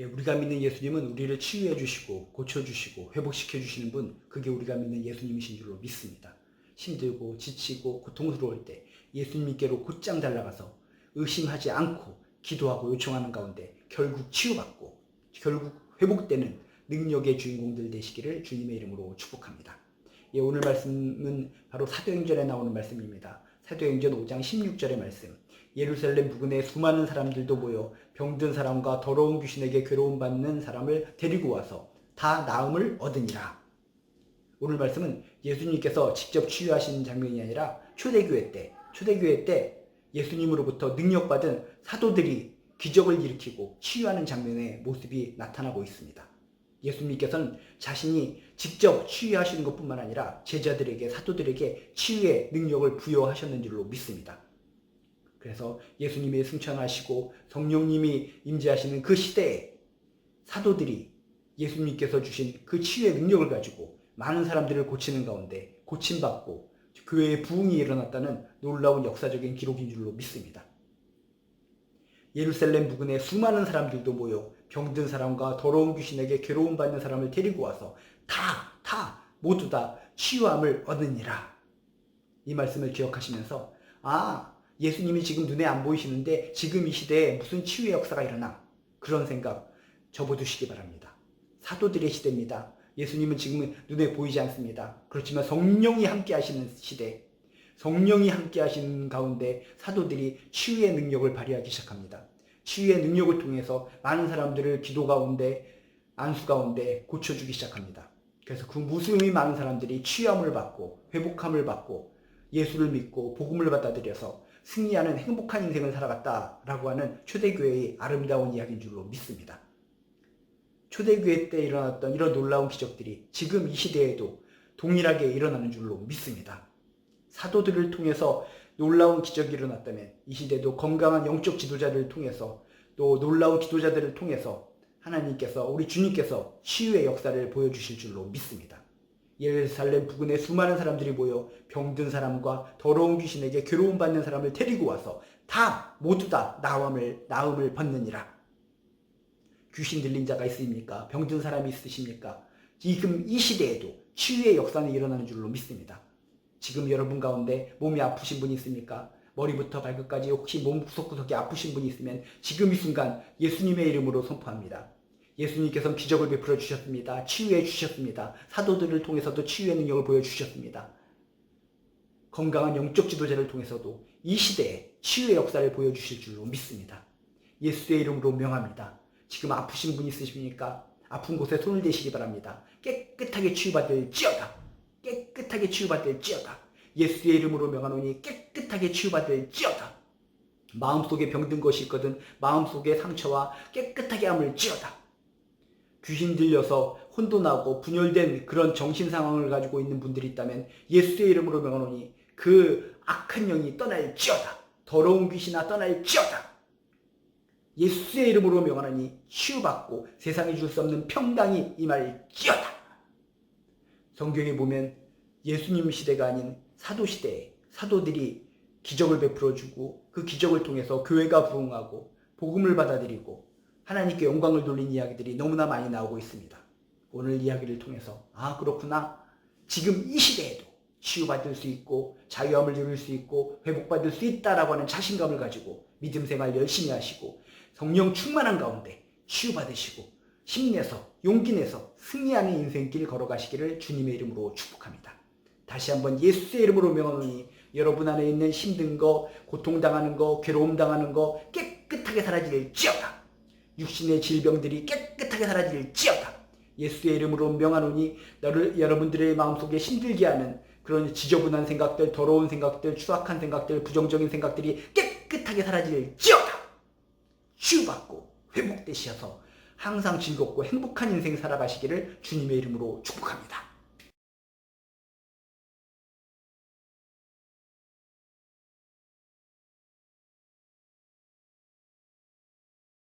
예, 우리가 믿는 예수님은 우리를 치유해 주시고 고쳐 주시고 회복시켜 주시는 분 그게 우리가 믿는 예수님이신 줄로 믿습니다. 힘들고 지치고 고통스러울 때 예수님께로 곧장 달려가서 의심하지 않고 기도하고 요청하는 가운데 결국 치유받고 결국 회복되는 능력의 주인공들 되시기를 주님의 이름으로 축복합니다. 예, 오늘 말씀은 바로 사도행전에 나오는 말씀입니다. 사도행전 5장 16절의 말씀. 예루살렘 부근에 수많은 사람들도 모여 병든 사람과 더러운 귀신에게 괴로움 받는 사람을 데리고 와서 다 나음을 얻으니라. 오늘 말씀은 예수님께서 직접 치유하신 장면이 아니라 초대교회 때, 초대교회 때 예수님으로부터 능력받은 사도들이 기적을 일으키고 치유하는 장면의 모습이 나타나고 있습니다. 예수님께서는 자신이 직접 치유하시는 것뿐만 아니라 제자들에게 사도들에게 치유의 능력을 부여하셨는 줄로 믿습니다. 그래서 예수님이 승천하시고 성령님이 임재하시는 그 시대에 사도들이 예수님께서 주신 그 치유의 능력을 가지고 많은 사람들을 고치는 가운데 고침받고 교회의 부흥이 일어났다는 놀라운 역사적인 기록인 줄로 믿습니다. 예루살렘 부근에 수많은 사람들도 모여 병든 사람과 더러운 귀신에게 괴로움 받는 사람을 데리고 와서 다, 다, 모두 다 치유함을 얻으니라. 이 말씀을 기억하시면서, 아, 예수님이 지금 눈에 안 보이시는데 지금 이 시대에 무슨 치유의 역사가 일어나. 그런 생각 접어두시기 바랍니다. 사도들의 시대입니다. 예수님은 지금은 눈에 보이지 않습니다. 그렇지만 성령이 함께 하시는 시대, 성령이 함께 하시는 가운데 사도들이 치유의 능력을 발휘하기 시작합니다. 치유의 능력을 통해서 많은 사람들을 기도 가운데, 안수 가운데 고쳐주기 시작합니다. 그래서 그 무수히 많은 사람들이 치유함을 받고 회복함을 받고 예수를 믿고 복음을 받아들여서 승리하는 행복한 인생을 살아갔다라고 하는 초대교회의 아름다운 이야기인 줄로 믿습니다. 초대교회 때 일어났던 이런 놀라운 기적들이 지금 이 시대에도 동일하게 일어나는 줄로 믿습니다. 사도들을 통해서 놀라운 기적이 일어났다면 이 시대도 건강한 영적 지도자들을 통해서 또 놀라운 기도자들을 통해서 하나님께서 우리 주님께서 치유의 역사를 보여주실 줄로 믿습니다. 예루살렘 부근에 수많은 사람들이 모여 병든 사람과 더러운 귀신에게 괴로움 받는 사람을 데리고 와서 다 모두 다 나음을 나음을 받느니라. 귀신 들린 자가 있습니까? 병든 사람이 있으십니까? 지금 이 시대에도 치유의 역사는 일어나는 줄로 믿습니다. 지금 여러분 가운데 몸이 아프신 분이 있습니까? 머리부터 발끝까지 혹시 몸 구석구석이 아프신 분이 있으면 지금 이 순간 예수님의 이름으로 선포합니다. 예수님께서는 기적을 베풀어 주셨습니다. 치유해 주셨습니다. 사도들을 통해서도 치유의 능력을 보여주셨습니다. 건강한 영적 지도자를 통해서도 이 시대에 치유의 역사를 보여주실 줄로 믿습니다. 예수의 이름으로 명합니다. 지금 아프신 분 있으십니까? 아픈 곳에 손을 대시기 바랍니다. 깨끗하게 치유받을지어다. 깨끗하게 치유받을지어다. 예수의 이름으로 명하노니 깨끗하게 치유받을지어다. 마음속에 병든 것이 있거든 마음속에 상처와 깨끗하게 함을 지어다. 귀신 들려서 혼돈하고 분열된 그런 정신 상황을 가지고 있는 분들이 있다면 예수의 이름으로 명하노니 그 악한 영이 떠날지어다. 더러운 귀신아 떠날지어다. 예수의 이름으로 명하노니 치유받고 세상에 줄 수 없는 평강이 임할지어다. 성경에 보면 예수님 시대가 아닌 사도 시대에 사도들이 기적을 베풀어 주고 그 기적을 통해서 교회가 부흥하고 복음을 받아들이고 하나님께 영광을 돌린 이야기들이 너무나 많이 나오고 있습니다. 오늘 이야기를 통해서 아 그렇구나 지금 이 시대에도 치유받을 수 있고 자유함을 누릴 수 있고 회복받을 수 있다라고 하는 자신감을 가지고 믿음 생활 열심히 하시고 성령 충만한 가운데 치유받으시고 힘내서 용기 내서 승리하는 인생길 걸어가시기를 주님의 이름으로 축복합니다. 다시 한번 예수의 이름으로 명하노니 여러분 안에 있는 힘든 거, 고통당하는 거, 괴로움 당하는 거 깨끗하게 사라질지어다. 육신의 질병들이 깨끗하게 사라질지어다. 예수의 이름으로 명하노니 너를 여러분들의 마음속에 힘들게 하는 그런 지저분한 생각들, 더러운 생각들, 추악한 생각들, 부정적인 생각들이 깨끗하게 사라질지어다. 치유받고 회복되셔서 항상 즐겁고 행복한 인생 살아가시기를 주님의 이름으로 축복합니다.